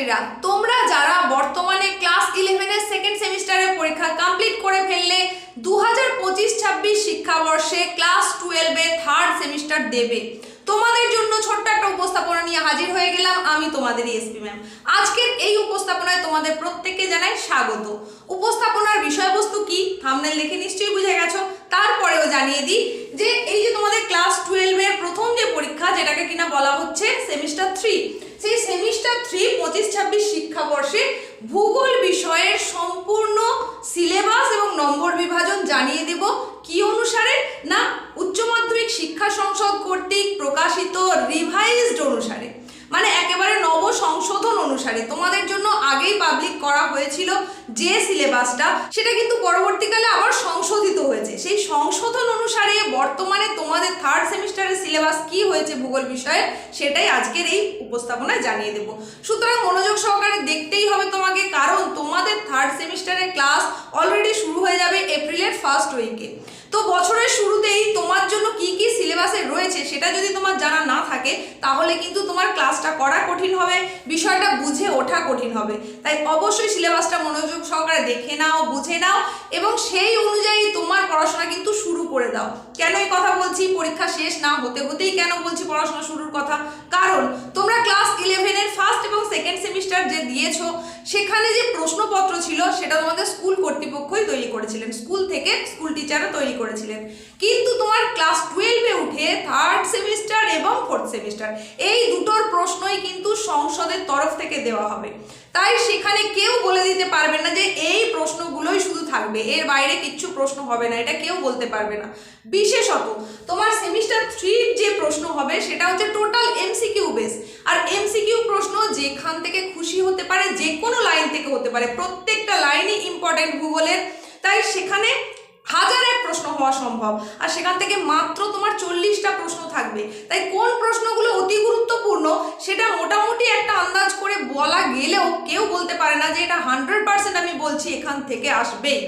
ছাত্রছাত্রীরা, তোমরা যারা বর্তমানে ক্লাস ইলেভেনের সেকেন্ড সেমিস্টারের পরীক্ষা কমপ্লিট করে ফেললে দু হাজার পঁচিশ ছাব্বিশ শিক্ষাবর্ষে ক্লাস টুয়েলভে থার্ড সেমিস্টার দেবে। তোমাদের জন্য ছোট্ট একটা উপস্থাপনা নিয়ে হাজির হয়ে গেলাম আমি তোমাদের এসপি ম্যাম আজকের এই উপস্থাপনায় তোমাদের প্রত্যেককে জানাই স্বাগত। উপস্থাপনার বিষয়বস্তু কি থামনেল দেখে নিশ্চয়ই বুঝে গেছো। তারপরেও জানিয়ে দিই যে এই যে তোমাদের ক্লাস টুয়েলভের প্রথম যে পরীক্ষা, যেটাকে কিনা বলা হচ্ছে সেমিস্টার থ্রি সেই সেমিস্টার থ্রি পঁচিশ ছাব্বিশ শিক্ষাবর্ষে ভূগোল বিষয়ের সম্পূর্ণ সিলেবাস এবং নম্বর বিভাজন জানিয়ে দেব কি অনুসারে না উচ্চ মাধ্যমিক শিক্ষা সংসদ কর্তৃক প্রকাশিত রিভাইজড অনুসারে। মানে একেবারে নব সংশোধন অনুসারে। তোমাদের জন্য আগেই পাবলিক করা হয়েছিল যে সিলেবাসটা সেটা কিন্তু পরবর্তীকালে আবার সংশোধিত হয়েছে। সেই সংশোধন অনুসারে বর্তমানে তোমাদের থার্ড সেমিস্টারের সিলেবাস কি হয়েছে ভূগোল বিষয়ে, সেটাই আজকের এই উপস্থাপনায় জানিয়ে দেব। সুতরাং মনোযোগ সহকারে দেখতেই হবে তোমাকে, কারণ তোমাদের থার্ড সেমিস্টারের ক্লাস অলরেডি শুরু হয়ে যাবে এপ্রিলের ফার্স্ট উইকে তো বছরের শুরুতেই তোমার জন্য কি কি সিলেবাসে রয়েছে সেটা যদি তোমার জানা না থাকে, তাহলে কিন্তু তোমার ক্লাসটা করা কঠিন হবে, বিষয়টা বুঝে ওঠা কঠিন হবে। তাই অবশ্যই সিলেবাসটা মনোযোগ সহকারে দেখে নাও, বুঝে নাও এবং সেই অনুযায়ী তোমার পড়াশোনা কিন্তু শুরু করে দাও। কেন এই কথা বলছি? পরীক্ষা শেষ না হতে হতেই কেন বলছি পড়াশোনা শুরুর কথা? কারণ তোমরা ক্লাস ইলেভেনের ফার্স্ট এবং সেকেন্ড সেমিস্টার যে দিয়েছ, সেখানে যে প্রশ্নপত্র ছিল, সেটা তোমাদের স্কুল কর্তৃপক্ষই তৈরি করেছিলেন। স্কুল থেকে স্কুল টিচারও তৈরি করেছিলেন। কিন্তু তোমার ক্লাস টুয়েলভে উঠে থার্ড সেমিস্টার এবং ফোর্থ সেমিস্টার এই দুটোর প্রশ্নই কিন্তু সংসদের তরফ থেকে দেওয়া হবে। তাই সেখানে কেউ বলে দিতে পারবে না যে এই প্রশ্নগুলোই শুধু থাকবে, এর বাইরে কিচ্ছু প্রশ্ন হবে না, এটা কেউ বলতে পারবে না। বিশেষত তোমার সেমিস্টার থ্রির যে প্রশ্ন হবে সেটা হচ্ছে টোটাল এমসিকিউ বেস। আর এমসিকিউ প্রশ্ন যেখান থেকে খুশি হতে পারে যে কোনো লাইন থেকে হতে পারে, প্রত্যেকটা লাইনই ইম্পর্টেন্ট ভূগোলের। তাই সেখানে হাজার এক প্রশ্ন হওয়া সম্ভব। আর সেখান থেকে মাত্র তোমার চল্লিশটা প্রশ্ন থাকবে। তাই কোন প্রশ্নগুলো অতি গুরুত্বপূর্ণ সেটা মোটামুটি একটা আন্দাজ করে গেলেও কেউ বলতে পারে না যে এটা হান্ড্রেড পার্সেন্ট আমি বলছি এখান থেকে আসবেই।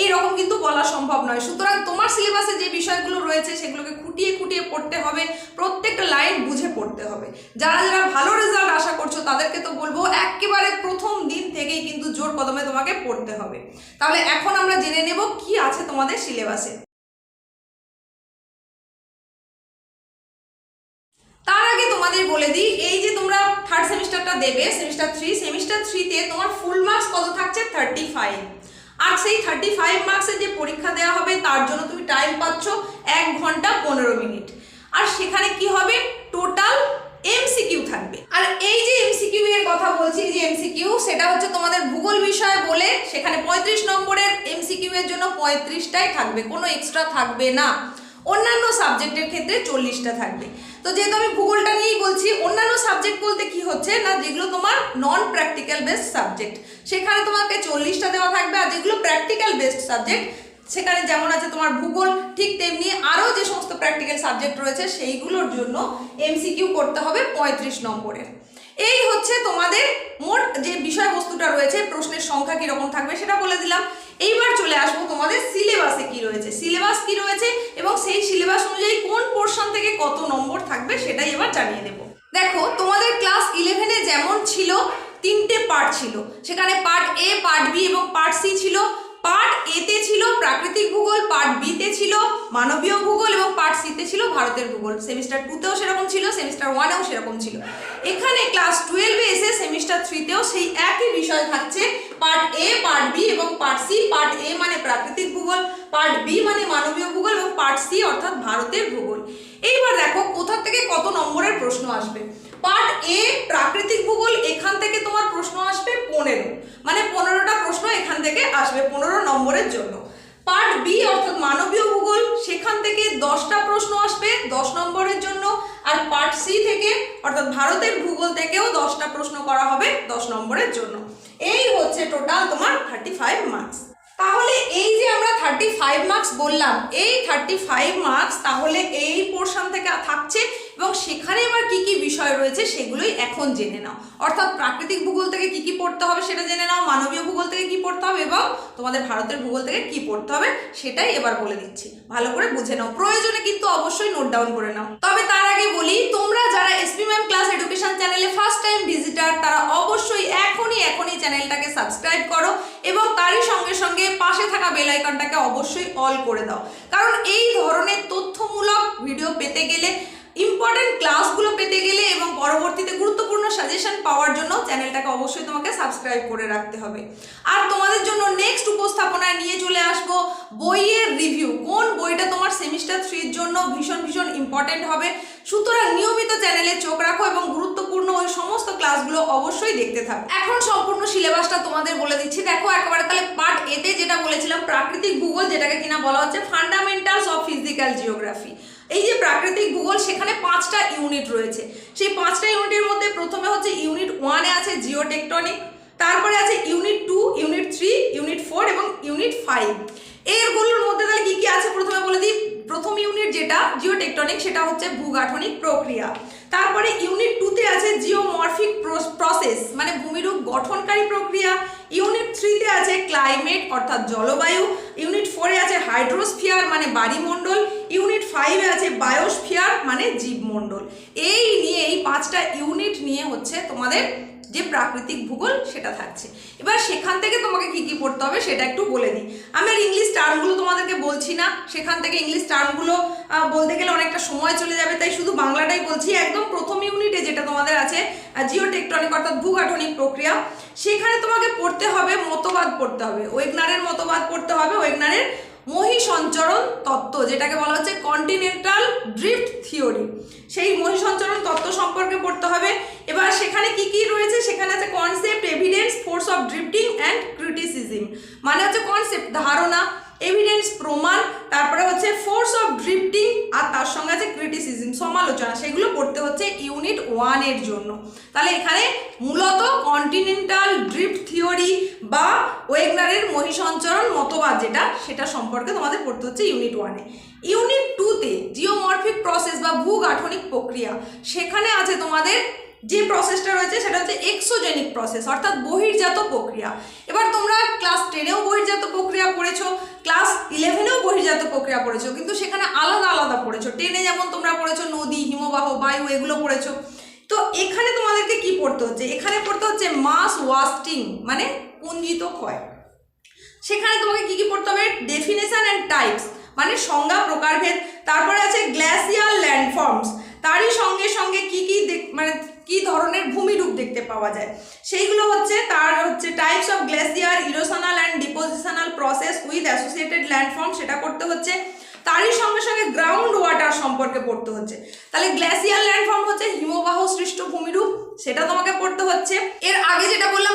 এই রকম কিন্তু বলা সম্ভব নয়। সুতরাং তোমার সিলেবাসে যে বিষয়গুলো রয়েছে সেগুলোকে খুঁটিয়ে খুঁটিয়ে পড়তে হবে, প্রত্যেকটা লাইন বুঝে পড়তে হবে। যারা যারা ভালো রেজাল্ট আশা করছ, তাদেরকে তো বলব, একেবারে প্রথম দিন থেকেই কিন্তু জোর কদমে তোমাকে পড়তে হবে। তাহলে এখন আমরা জেনে নেব কি আছে তোমাদের সিলেবাসে তোমাদের বলে দিই, এই যে তোমরা থার্ড সেমিস্টারটা দেবে, সেমিস্টার থ্রি সেমিস্টার থ্রিতে তোমার ফুল মার্কস কত থাকছে? থার্টি ফাইভ আর সেই থার্টি ফাইভ মার্কসের যে পরীক্ষা দেওয়া হবে, তার জন্য তুমি টাইম পাচ্ছ এক ঘণ্টা পনেরো মিনিট। আর সেখানে কি হবে? টোটাল এমসিকিউ থাকবে। আর এই যে এমসিকিউ এর কথা বলছি, যে এমসিকিউ সেটা হচ্ছে তোমাদের ভূগোল বিষয় বলে সেখানে পঁয়ত্রিশ নম্বরের এমসিকিউ এর জন্য পঁয়ত্রিশটাই থাকবে, কোনো এক্সট্রা থাকবে না। অন্যান্য সাবজেক্টের ক্ষেত্রে চল্লিশটা থাকবে। তো যেহেতু আমি ভূগোলটা নিয়েই বলছি, অন্যান্য সাবজেক্ট বলতে কি হচ্ছে না, যেগুলো তোমার নন প্র্যাকটিক্যাল বেসড সাবজেক্ট সেখানে তোমাকে চল্লিশটা দেওয়া থাকবে। আর যেগুলো প্র্যাকটিক্যাল বেসড সাবজেক্ট সেখানে যেমন আছে তোমার ভূগোল, ঠিক তেমনি আরও যে সমস্ত প্র্যাকটিক্যাল সাবজেক্ট রয়েছে, সেইগুলোর জন্য এমসিকিউ করতে হবে পঁয়ত্রিশ নম্বরের। এই হচ্ছে তোমাদের মোট যে বিষয়বস্তুটা রয়েছে, প্রশ্নের সংখ্যা কীরকম থাকবে সেটা বলে দিলাম। এইবার চলে আসব তোমাদের সিলেবাসে কি রয়েছে। সিলেবাস কি রয়েছে এবং সেই সিলেবাস অনুযায়ী কোন পোর্শন থেকে কত নম্বর থাকবে সেটাই এবার জানিয়ে দেবো। দেখো, তোমাদের ক্লাস ইলেভেনে যেমন ছিল, তিনটে পার্ট ছিল। সেখানে পার্ট এ পার্ট বি এবং পার্ট সি ছিল। পার্ট এতে ছিল প্রাকৃতিক ভূগোল, পার্ট বিতে ছিল মানবীয় ভূগোল এবং পার্ট সিতে ছিল ভারতের ভূগোল। সেমিস্টার টুতেও সেরকম ছিল, সেমিস্টার ওয়ানেও সেরকম ছিল। এখানে ক্লাস টুয়েলভে এসে সেমিস্টার থ্রিতেও সেই একই বিষয় থাকছে, পার্ট এ পার্ট বি এবং পার্ট সি পার্ট এ মানে প্রাকৃতিক ভূগোল, পার্ট বি মানে মানবীয় ভূগোল এবং পার্ট সি অর্থাৎ ভারতের ভূগোল। এইবার দেখো কোথা থেকে কত নম্বরের প্রশ্ন আসবে। পার্ট এ প্রাকৃতিক ভূগোল এখান থেকে তোমার প্রশ্ন আসবে পনেরো। মানে পনেরোটা প্রশ্ন এখান থেকে আসবে পনেরো নম্বরের জন্য। পার্ট বি অর্থাৎ মানবীয় ভূগোল, সেখান থেকে দশটা প্রশ্ন আসবে দশ নম্বরের জন্য। আর পার্ট সি থেকে, অর্থাৎ ভারতের ভূগোল থেকেও দশটা প্রশ্ন করা হবে দশ নম্বরের জন্য। এই হচ্ছে টোটাল তোমার থার্টি ফাইভ মার্কস তাহলে এই যে আমরা থার্টি ফাইভ মার্কস বললাম, এই থার্টি ফাইভ মার্কস তাহলে এই পোর্শন থেকে থাকছে এবং সেখানে আবার কি কি বিষয় রয়েছে সেগুলোই এখন জেনে নাও। অর্থাৎ প্রাকৃতিক ভূগোল থেকে কি কি পড়তে হবে সেটা জেনে নাও, মানবীয় ভূগোল থেকে কি পড়তে হবে এবং তোমাদের ভারতের ভূগোল থেকে কি পড়তে হবে সেটাই এবার বলে দিচ্ছি। ভালো করে বুঝে নাও। প্রয়োজনে কিন্তু অবশ্যই নোট ডাউন করে নাও। তবে তার আগে বলি, তোমরা যারা এসপি ম্যাম ক্লাস এডুকেশন চ্যানেলে ফার্স্ট টাইম ভিজিটার তারা অবশ্যই এখনই এখনই চ্যানেলটাকে সাবস্ক্রাইব করো এবং তারই সঙ্গে সঙ্গে পাশে থাকা বেল আইকনটাকে অবশ্যই অল করে দাও। কারণ এই ধরনের তথ্যমূলক ভিডিও পেতে গেলে ইম্পর্টেন্ট ক্লাসগুলো পেতে গেলে এবং পরবর্তীতে গুরুত্বপূর্ণ সাজেশন পাওয়ার জন্য চ্যানেলটাকে অবশ্যই তোমাকে সাবস্ক্রাইব করে রাখতে হবে। আর তোমাদের জন্য নেক্সট উপস্থাপনায় নিয়ে চলে আসব বইয়ের রিভিউ কোন বইটা তোমার সেমিস্টার থ্রির জন্য ভীষণ ভীষণ ইম্পর্টেন্ট হবে? সুতরাং নিয়মিত চ্যানেলে চোখ রাখো এবং গুরুত্বপূর্ণ ওই সমস্ত ক্লাসগুলো অবশ্যই দেখতে থাকো। এখন সম্পূর্ণ সিলেবাসটা তোমাদের বলে দিচ্ছি। দেখো, একেবারে তাহলে পার্ট এতে যেটা বলেছিলাম, প্রাকৃতিক ভূগোল, যেটাকে কিনা বলা হচ্ছে ফান্ডামেন্টালস অফ ফিজিক্যাল জিওগ্রাফি এই যে প্রাকৃতিক ভূগোল, সেখানে পাঁচটা ইউনিট রয়েছে। সেই পাঁচটা ইউনিটের মধ্যে প্রথমে হচ্ছে ইউনিট ওয়ানে আছে জিওটেকটনিক তারপরে আছে unit two unit three unit four এবং ইউনিট ফাইভ এরগুলোর মধ্যে তাহলে কী কী আছে? প্রথমে বলে দিই, প্রথম ইউনিট যেটা জিওটেকটনিক সেটা হচ্ছে ভূগাঠনিক প্রক্রিয়া। তারপরে ইউনিট টুতে আছে জিওমরফিক প্রসেস মানে ভূমিরূপ গঠনকারী প্রক্রিয়া। ইউনিট থ্রিতে আছে ক্লাইমেট অর্থাৎ জলবায়ু। ইউনিট ফোরে আছে হাইড্রোস্ফিয়ার মানে বায়ুমণ্ডল ইউনিট ফাইভে আছে বায়োস্ফিয়ার মানে জীবমণ্ডল। এই নিয়ে, এই পাঁচটা ইউনিট নিয়ে হচ্ছে তোমাদের যে প্রাকৃতিক ভূগোল সেটা থাকছে। এবার সেখান থেকে তোমাকে কি কি পড়তে হবে সেটা একটু বলে দিই। আমি আর ইংলিশ টার্মগুলো তোমাদেরকে বলছি না। সেখান থেকে ইংলিশ টার্মগুলো বলতে গেলে অনেকটা সময় চলে যাবে, তাই শুধু বাংলাটাই বলছি। একদম প্রথম ইউনিটে যেটা তোমাদের আছে জিওটেকটনিক অর্থাৎ ভূগাঠনিক প্রক্রিয়া, সেখানে তোমাকে পড়তে হবে, মতবাদ পড়তে হবে। ওয়েগনারের মতবাদ পড়তে হবে, ওয়েগনারের মহিসঞ্চরণ তত্ত্ব, যেটাকে বলা হচ্ছে কন্টিনেন্টাল ড্রিফট থিওরি সেই মহিসঞ্চরণ তত্ত্ব সম্পর্কে পড়তে হবে। এবার সেখানে কি কি রয়েছে? সেখানে আছে concept evidence force of drifting and criticism মানে হচ্ছে কনসেপ্ট ধারণা। এভিডেন্স প্রমাণ, তারপরে হচ্ছে ফোর্স অফ ড্রিফটিং আর তার সঙ্গে আছে ক্রিটিসিজম সমালোচনা, সেগুলো পড়তে হচ্ছে ইউনিট ওয়ানের জন্য। তাহলে এখানে মূলত কন্টিনেন্টাল ড্রিফট থিওরি বা ওয়েগনারের মহিসঞ্চরণ মতবাদ যেটা, সেটা সম্পর্কে তোমাদের পড়তে হচ্ছে ইউনিট ওয়ানে ইউনিট টুতে জিওমরফিক প্রসেস বা ভূগাঠনিক প্রক্রিয়া, সেখানে আছে তোমাদের যে প্রসেসটা রয়েছে সেটা হচ্ছে এক্সোজেনিক প্রসেস অর্থাৎ বহির্জাত প্রক্রিয়া। এবার তোমরা ক্লাস টেনেও বহির্জাত প্রক্রিয়া পড়েছো ক্লাস ইলেভেনেও বহির্জাত প্রক্রিয়া পড়েছো কিন্তু সেখানে আলাদা আলাদা পড়েছো টেনে যেমন তোমরা পড়েছো নদী, হিমবাহ, বায়ু, এগুলো পড়েছো তো এখানে তোমাদেরকে কি পড়তে হচ্ছে? এখানে পড়তে হচ্ছে মাস ওয়াস্টিং মানে পুঞ্জিত ক্ষয়। সেখানে তোমাকে কি কি পড়তে হবে? ডেফিনেশন অ্যান্ড টাইপস মানে সংজ্ঞা, প্রকারভেদ। তারপরে আছে গ্ল্যাসিয়াল ল্যান্ডফর্মস তারই সঙ্গে সঙ্গে কি কি মানে কি ধরনের ভূমিরূপ দেখতে পাওয়া যায়? সেইগুলো হচ্ছে তার হচ্ছে types of glacier erosional and depositional process with associated landform সেটা করতে হচ্ছে। তারই সঙ্গে সঙ্গে গ্রাউন্ড ওয়াটার সম্পর্কে পড়তে হচ্ছে। তাহলে গ্ল্যাসিয়ার ল্যান্ডফর্ম হচ্ছে হিমবাহ সৃষ্ট ভূমিরূপ সেটা তোমাকে পড়তে হচ্ছে। এর আগে যেটা বললাম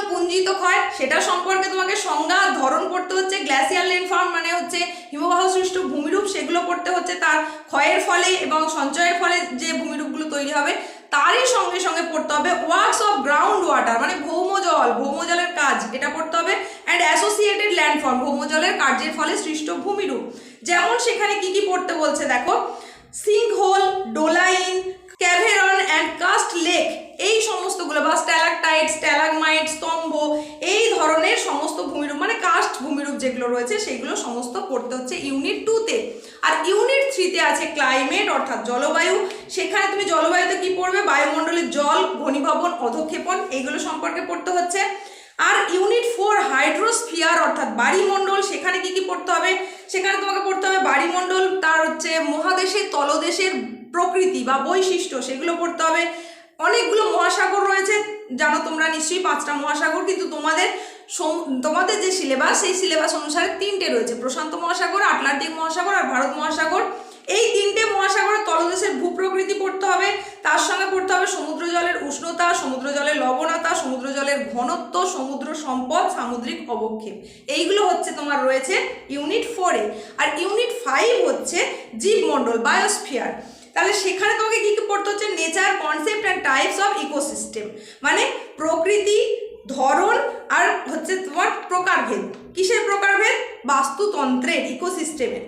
সেটা সম্পর্কে তোমাকে সংজ্ঞা ধরন পড়তে হচ্ছে। গ্ল্যাসিয়াল ল্যান্ডফর্ম মানে হচ্ছে হিমবাহ সৃষ্ট ভূমিরূপ, সেগুলো পড়তে হচ্ছে তার ক্ষয়ের ফলে এবং সঞ্চয়ের ফলে যে ভূমিরূপগুলো তৈরি হবে, তারই সঙ্গে সঙ্গে পড়তে হবে ওয়ার্কস অফ গ্রাউন্ড ওয়াটার মানে ভৌমজল ভৌমজলের কাজ, এটা পড়তে হবে। অ্যান্ড অ্যাসোসিয়েটেড ল্যান্ডফর্ম ভৌমজলের কার্যের ফলে সৃষ্ট ভূমিরূপ। যেমন সেখানে কি কি পড়তে বলছে দেখো sink hole doline cavern and karst lake রয়েছে সেগুলো সমস্ত পড়তে হচ্ছে ইউনিট টুতে আর ইউনিট থ্রিতে আছে ক্লাইমেট অর্থাৎ জলবায়ু। সেখানে তুমি জলবায়ুতে কি পড়বে? বায়ুমণ্ডলের জল, ঘনীভবন, অধক্ষেপণ, এইগুলো সম্পর্কে পড়তে হচ্ছে। আর ইউনিট ফোর হাইড্রোস্ফিয়ার অর্থাৎ বাড়িমণ্ডল, সেখানে কি কি পড়তে হবে? সেখানে তোমাকে পড়তে হবে বাড়িমণ্ডল, তার হচ্ছে মহাদেশের তলদেশের প্রকৃতি বা বৈশিষ্ট্য, সেগুলো পড়তে হবে। অনেকগুলো মহাসাগর রয়েছে, জানো তোমরা নিশ্চয়ই পাঁচটা মহাসাগর, কিন্তু তোমাদের তোমাদের যে সিলেবাস সেই সিলেবাস অনুসারে তিনটে রয়েছে। প্রশান্ত মহাসাগর, আটলান্টিক মহাসাগর আর ভারত মহাসাগর। এই তিনটে মহাসাগরের তলদেশের ভূপ্রকৃতি পড়তে হবে। তার সঙ্গে পড়তে হবে সমুদ্র জলের উষ্ণতা সমুদ্র জলের লবণতা সমুদ্র জলের ঘনত্ব, সমুদ্র সম্পদ, সামুদ্রিক অবক্ষেপ। এইগুলো হচ্ছে তোমার রয়েছে ইউনিট ফোরে আর ইউনিট ফাইভ হচ্ছে জীবমণ্ডল বায়োস্ফিয়ার তাহলে সেখানে তোমাকে কী কী পড়তে হচ্ছে? Nature concept and types of ecosystem মানে প্রকৃতি ধরন আর হচ্ছে তোমার প্রকারভেদ। কিসের প্রকারভেদ? বাস্তুতন্ত্রের ইকোসিস্টেমের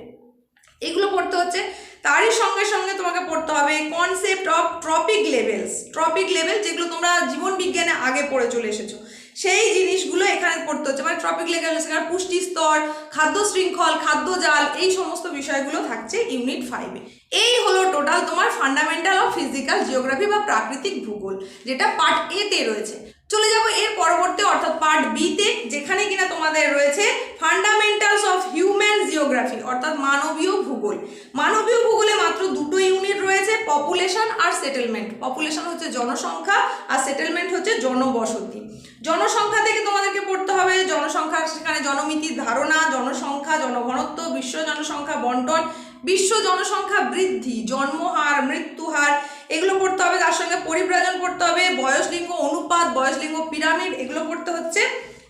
এগুলো পড়তে হচ্ছে। তারই সঙ্গে সঙ্গে তোমাকে পড়তে হবে concept of trophic levels trophic level যেগুলো তোমরা জীবন বিজ্ঞানে আগে পড়ে চলে এসেছ। সেই জিনিসগুলো এখানে পড়তে হচ্ছে। মানে ট্রপিক লেভেল সেখানে পুষ্টি স্তর, খাদ্য শৃঙ্খল, খাদ্য জাল, এই সমস্ত বিষয়গুলো থাকছে ইউনিট ফাইভে এই হলো টোটাল তোমার ফান্ডামেন্টাল অফ ফিজিক্যাল জিওগ্রাফি বা প্রাকৃতিক ভূগোল, যেটা পার্ট এতে রয়েছে। চলে যাব এর পরবর্তী, অর্থাৎ পার্ট বিতে যেখানে কিনা তোমাদের রয়েছে ফান্ডামেন্টালস অফ হিউম্যান জিওগ্রাফি অর্থাৎ মানবীয় ভূগোল। মানবীয় ভূগোলে মাত্র দুটো ইউনিট রয়েছে পপুলেশন আর সেটেলমেন্ট পপুলেশন হচ্ছে জনসংখ্যা, আর সেটেলমেন্ট হচ্ছে জনবসতি। জনসংখ্যা থেকে তোমাদেরকে পড়তে হবে, জনসংখ্যা, সেখানে জনমিতির ধারণা, জনসংখ্যা, জনঘনত্ব, বিশ্ব জনসংখ্যা, বন্টন বিশ্ব জনসংখ্যা বৃদ্ধি, জন্মহার, মৃত্যুহার, এগুলো পড়তে হবে, তার সঙ্গে পরিব্রাজন পড়তে হবে, বয়স লিঙ্গ অনুপাত, বয়স লিঙ্গ পিরামিড এগুলো পড়তে হচ্ছে।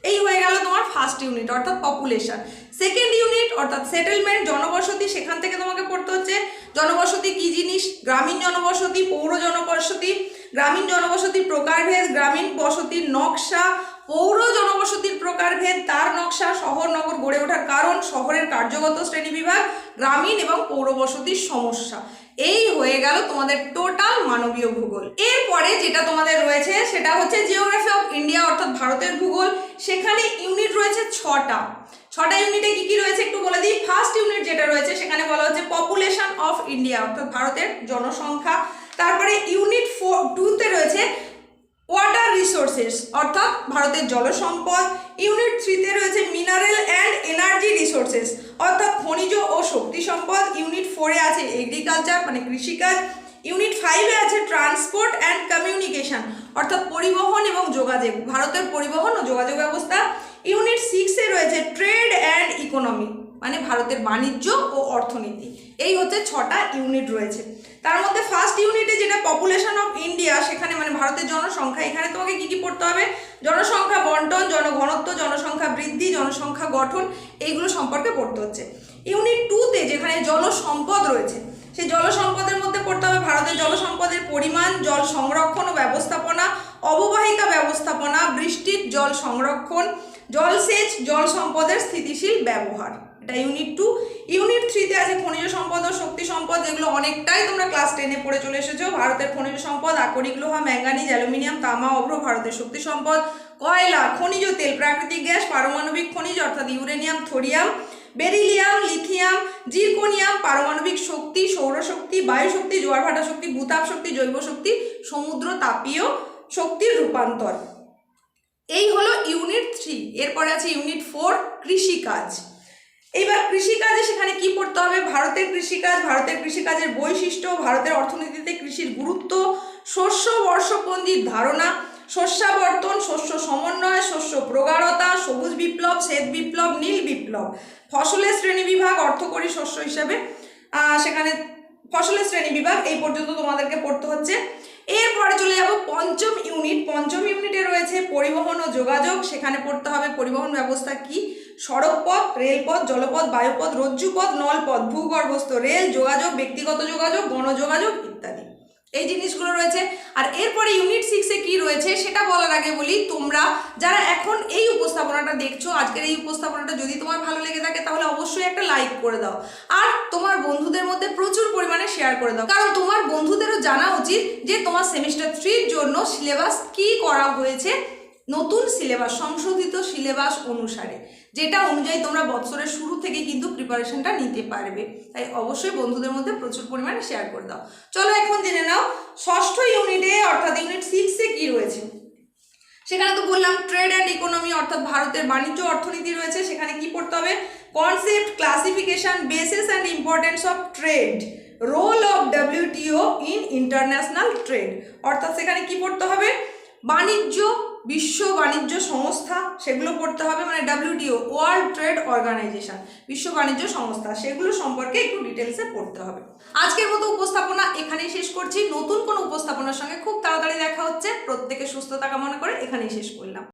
এই হয়ে গেল তোমার ফার্স্ট ইউনিট অর্থাৎ পপুলেশন সেকেন্ড ইউনিট অর্থাৎ সেটেলমেন্ট জনবসতি, সেখান থেকে তোমাকে পড়তে হচ্ছে। জনবসতি কি জিনিস? গ্রামীণ জনবসতি, পৌর জনবসতি গ্রামীণ জনবসতির প্রকারভেদ, গ্রামীণ বসতির নকশা, পৌর জনবসতির প্রকারভেদ, তার নকশা শহর, নগর গড়ে ওঠার কারণ, শহরের কার্যগত শ্রেণীবিভাগ গ্রামীণ এবং পৌর বসতির সমস্যা। এই হয়ে গেল তোমাদের টোটাল মানবীয় ভূগোল। এরপরে যেটা তোমাদের রয়েছে, সেটা হচ্ছে জিওগ্রাফি অফ ইন্ডিয়া, অর্থাৎ ভারতের ভূগোল। সেখানে ইউনিট রয়েছে ছটা। ছটা ইউনিটে কি কি রয়েছে একটু বলে দিই? ফার্স্ট ইউনিট যেটা রয়েছে, সেখানে বলা হচ্ছে পপুলেশন অফ ইন্ডিয়া, অর্থাৎ ভারতের জনসংখ্যা। তারপরে ইউনিট ফোর টুতে রয়েছে ওয়াটার রিসোর্সেস অর্থাৎ ভারতের জলসম্পদ। ইউনিট থ্রিতে রয়েছে মিনারেল অ্যান্ড এনার্জি রিসোর্সেস অর্থাৎ খনিজ ও শক্তি সম্পদ। ইউনিট ফোরে আছে এগ্রিকালচার মানে কৃষিকাজ। ইউনিট ফাইভে আছে ট্রান্সপোর্ট অ্যান্ড কমিউনিকেশন অর্থাৎ পরিবহন এবং যোগাযোগ। ভারতের পরিবহন ও যোগাযোগ ব্যবস্থা। ইউনিট সিক্সে রয়েছে ট্রেড অ্যান্ড ইকোনমি মানে ভারতের বাণিজ্য ও অর্থনীতি। এই হচ্ছে ছটা ইউনিট রয়েছে। তার মধ্যে ফার্স্ট ইউনিটে যেটা পপুলেশন অফ ইন্ডিয়া সেখানে মানে ভারতের জনসংখ্যা, এখানে তোমাকে কি কি পড়তে হবে? জনসংখ্যা বন্টন, জনঘনত্ব, জনসংখ্যা বৃদ্ধি, জনসংখ্যা গঠন, এইগুলো সম্পর্কে পড়তে হচ্ছে। ইউনিট টুতে যেখানে জলসম্পদ রয়েছে সেই জলসম্পদের মধ্যে পড়তে হবে ভারতের জলসম্পদের পরিমাণ, জল সংরক্ষণ ও ব্যবস্থাপনা, অববাহিকা ব্যবস্থাপনা, বৃষ্টির জল সংরক্ষণ জলসেচ জল সম্পদের স্থিতিশীল ব্যবহার। এটা ইউনিট টু। ইউনিট থ্রিতে আছে খনিজ সম্পদ ও শক্তি সম্পদ, যেগুলো অনেকটাই তোমরা ক্লাস টেনে পড়ে চলে এসেছ। ভারতের খনিজ সম্পদ, আকরিক লোহা, ম্যাঙ্গানিজ, অ্যালুমিনিয়াম, তামা, অভ্র, ভারতের শক্তি সম্পদ, কয়লা, খনিজ তেল, প্রাকৃতিক গ্যাস, পারমাণবিক খনিজ, অর্থাৎ uranium, thorium beryllium, lithium, zirconium, পারমাণবিক শক্তি, সৌরশক্তি বায়ু শক্তি জোয়ার ভাটা শক্তি, ভূতাপ শক্তি, জৈব শক্তি, সমুদ্র তাপীয় শক্তির রূপান্তর। এই হলো ইউনিট থ্রি, এরপরে আছে ইউনিট ফোর, কৃষিকাজ। এইবার কৃষিকাজে সেখানে কি পড়তে হবে? ভারতের কৃষিকাজ, ভারতের কৃষিকাজের বৈশিষ্ট্য, ভারতের অর্থনীতিতে কৃষির গুরুত্ব, শস্য বর্ষপঞ্জির ধারণা শস্যাবর্তন, শস্য সমন্বয়, শস্য প্রগাঢ়তা, সবুজ বিপ্লব, শ্বেত বিপ্লব, নীল বিপ্লব। ফসলের শ্রেণি বিভাগ অর্থকরী শস্য হিসাবে সেখানে ফসলের শ্রেণি বিভাগ, এই পর্যন্ত তোমাদেরকে পড়তে হচ্ছে। এরপরে চলে যাব পঞ্চম ইউনিট। পঞ্চম ইউনিটে রয়েছে পরিবহন ও যোগাযোগ। সেখানে পড়তে হবে পরিবহন ব্যবস্থা কি? সড়কপথ, রেলপথ, জলপথ, বায়ুপথ, রজ্জুপথ, নলপথ, ভূগর্ভস্থ রেল, যোগাযোগ, ব্যক্তিগত যোগাযোগ, গণযোগাযোগ, ইত্যাদি। এই জিনিসগুলো রয়েছে। আর এরপরে ইউনিট সিক্সে কি রয়েছে সেটা বলার আগে বলি, তোমরা যারা এখন এই উপস্থাপনাটা দেখছ, আজকের এই উপস্থাপনাটা যদি তোমার ভালো লেগে থাকে, তাহলে অবশ্যই একটা লাইক করে দাও। আর তোমার বন্ধুদের মধ্যে প্রচুর পরিমাণে শেয়ার করে দাও। কারণ তোমার বন্ধুদেরও জানা উচিত যে তোমার সেমিস্টার থ্রির জন্য সিলেবাস কি করা হয়েছে, নতুন সিলেবাস সংশোধিত সিলেবাস অনুসারে। যেটা অনুযায়ী তোমরা বছরের শুরু থেকে কিন্তু প্রিপারেশনটা নিতে পারবে। তাই অবশ্যই বন্ধুদের মধ্যে প্রচুর পরিমাণে শেয়ার করে দাও। চলো এখন জেনে নাও, ষষ্ঠ ইউনিটে অর্থাৎ ইউনিট সিক্সে কি রয়েছে? সেখানে তো বললাম ট্রেড অ্যান্ড ইকোনমি অর্থাৎ ভারতের বাণিজ্য অর্থনীতি রয়েছে। সেখানে কি পড়তে হবে? Concept classification basis and importance of trade role of WTO in international trade অর্থাৎ সেখানে কি পড়তে হবে? বাণিজ্য বিশ্ব বাণিজ্য সংস্থা, সেগুলো পড়তে হবে মানে ডাব্লিউটিও ওয়ার্ল্ড ট্রেড অর্গানাইজেশন বিশ্ব বাণিজ্য সংস্থা, সেগুলো সম্পর্কে একটু ডিটেলসে পড়তে হবে। আজকের মতো উপস্থাপনা এখানেই শেষ করছি। নতুন কোনো উপস্থাপনার সঙ্গে খুব তাড়াতাড়ি দেখা হচ্ছে। প্রত্যেকে সুস্থতা কামনা করে এখানেই শেষ করলাম।